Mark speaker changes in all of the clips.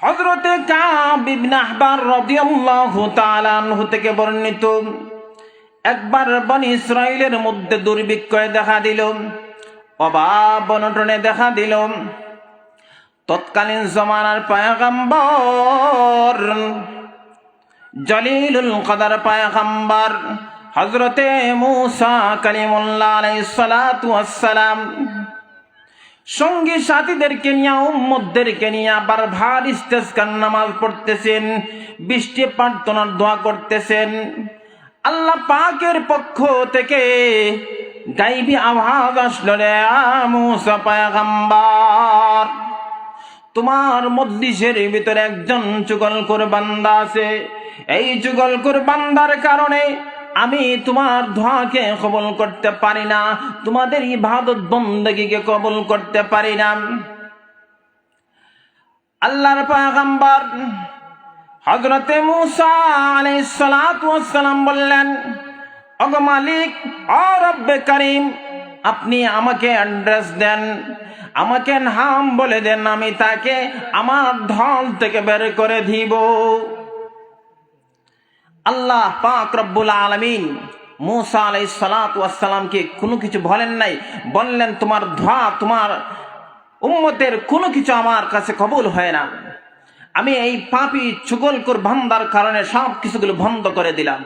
Speaker 1: হজরতে থেকে বর্ণিত, একবার বন ইসরাইলের মধ্যে দুর্ভিক্ষয় দেখা দিল অভাব অনটনে দেখা দিল। তৎকালীন জমানার পায়গাম্বর, জলিলুল কদর পায়গাম্বর হজরতে মুসা কালিমুল্লাহ ওয়াসসালাম সঙ্গী সাথীদেরকে নিয়ে উম্মদদেরকে নিয়ে আবার ভার ইস্তেসকার নামাজ পড়তেছেন, বৃষ্টি প্রার্থনার দোয়া করতেছেন। আল্লাহ পাকের পক্ষ থেকে গাইবি আওয়াজ আসলো রে মুসা তোমার মদ্দিসের ভিতরে একজন চুগলকর বান্দা আছে। এই চুগলকর বান্দার কারণে আমি তোমার ধোঁয়াকে কবল করতে পারি না, তোমাদের ইবাদত বন্দগিকে কবল করতে পারি না। আল্লাহর পয়গম্বর হযরতে মুসা আলাইহিস সালাতু ওয়াস সালাম বললেন, ওগো মালিক, ও রব্বে করিম, আপনি আমাকে অ্যাড্রেস দেন, আমাকে নাম বলে দেন, আমি তাকে আমার ঢল থেকে বের করে দিব। আল্লাহ পাক রব্বুল আলমিন মুসা আলাই সালাতামকে কোনো কিছু বলেন নাই। বললেন, তোমার ধোয়া তোমার উম্মতের কোনো কিছু আমার কাছে কবুল হয় না। আমি এই পাপি চুগলকুর ভান্দার কারণে সব কিছুগুলো বন্ধ করে দিলাম।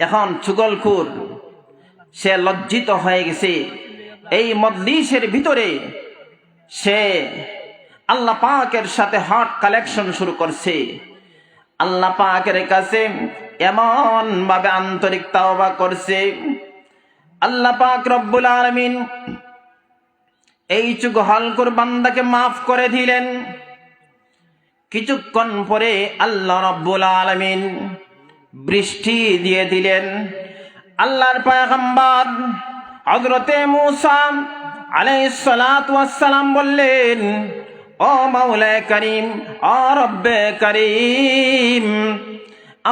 Speaker 1: এখন চুগলকুর সে লজ্জিত হয়ে গেছে। এই মজলিসের ভিতরে সে আল্লাহ পাকের সাথে হট কালেকশন শুরু করছে। আল্লাহ পাকের কাছে এমন ভাবে আন্তরিক তাওবা করছে। আল্লাহ পাক রব্বুল আলমিন এই চুগ হলকুর বান্দাকে মাফ করে দিলেন। কিছুক্ষণ পরে আল্লাহ রব্বুল আলমিন বৃষ্টি দিয়ে দিলেন। আল্লাহর পায়গাম্বার হজরতে মুসা আলাইহিস সালাতু ওয়াস সালাম বললেন ও মাওলায় করিম, ও রব্বে করিম,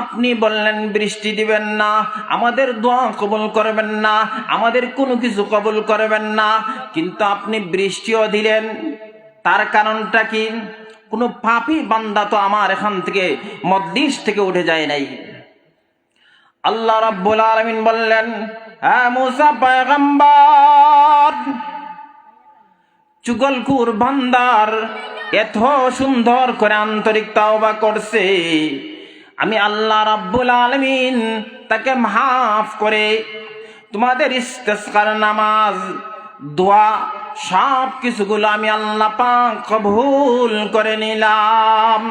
Speaker 1: আপনি বললেন বৃষ্টি দিবেন না, আমাদের দোয়া কবুল করবেন না, আমাদের কোনো কিছু কবুল করবেন না, কিন্তু আপনি বৃষ্টিও দিলেন, তার কারণটা কি? কোনো পাপি বান্দা তো আমার এখান থেকে মদ্দিস থেকে উঠে যায় নাই। আল্লাহ রাব্বুল আলামিন বললেন হ্যাঁ মুসা, পয়গম্বর চুগলকুর বান্দার এত সুন্দর করে আন্তরিক তাওবা করছে। আমি আল্লাহ রাব্বুল আলমিন তাকে মাফ করে তোমাদের ইস্তেসকার নামাজ, দোয়া সব কিছুগুলো আমি আল্লাহ পাক কবুল করে নিলাম।